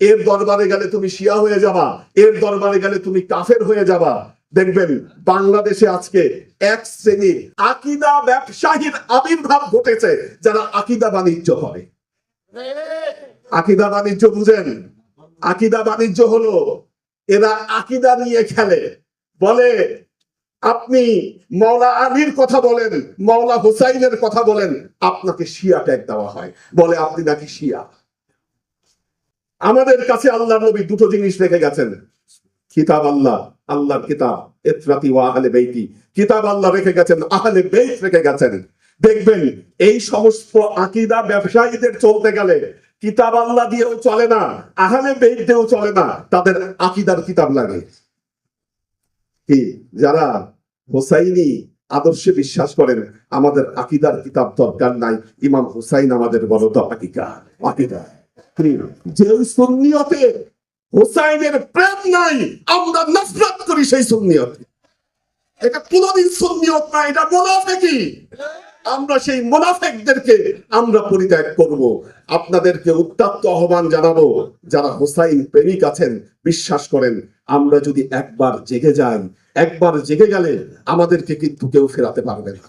এর দরবারে গেলে তুমি শিয়া হয়ে যাবা, এর দরবারে গেলে তুমি কাফের হয়ে যাবা। দেখবেন, বাংলাদেশে আজকে এক শ্রেণির আকিদা ব্যবসায়ীর আবির্ভাব ঘটেছে, যারা আকিদা বাণিজ্য করে। আকিদা বাণিজ্য বুঝেন? আকিদা বাণিজ্য হলো, এরা আকিদা নিয়ে খেলে। বলে, আপনি মৌলা আলীর কথা বলেন মৌলা হুসাইনের কথা বলেন, আপনাকে শিয়া ট্যাগ দেওয়া হয়। বলে, আপনি নাকি শিয়া? আমাদের কাছে আল্লাহ নবী দুটো জিনিস রেখে গেছেন। কিতাব আল্লাহ, আল্লাহর কিতাব, এত্রাতি ওয়া আহলে বেইতি। কিতাব আল্লাহ রেখে গেছেন, আহলে বেইত রেখে গেছেন। দেখবেন, এই সমস্ত আকিদা ব্যবসায়ীদের চলতে গেলে কিতাব আল্লাহ দিয়েও চলে না, আহলে বেইত দিয়েও চলে না, তাদের আকিদার কিতাব লাগে। কি? যারা হোসাইনি আদর্শে বিশ্বাস করেন, আমাদের আকিদার কিতাব দরকার নাই। ইমাম হুসাইন আমাদের বড় তো আকিকা, আকিদা। যে ওই সুন্নিয়তে প্রেম নাই, আমরা নফরত করি সেই এটা এটা আমরা সেই মোনাফেকদেরকে আমরা পরিত্যাগ করব। আপনাদেরকে উত্তাপ্ত আহ্বান জানাব, যারা হোসাইন প্রেমিক আছেন, বিশ্বাস করেন, আমরা যদি একবার জেগে যাই, একবার জেগে গেলে আমাদেরকে কিন্তু কেউ ফেরাতে পারবে না।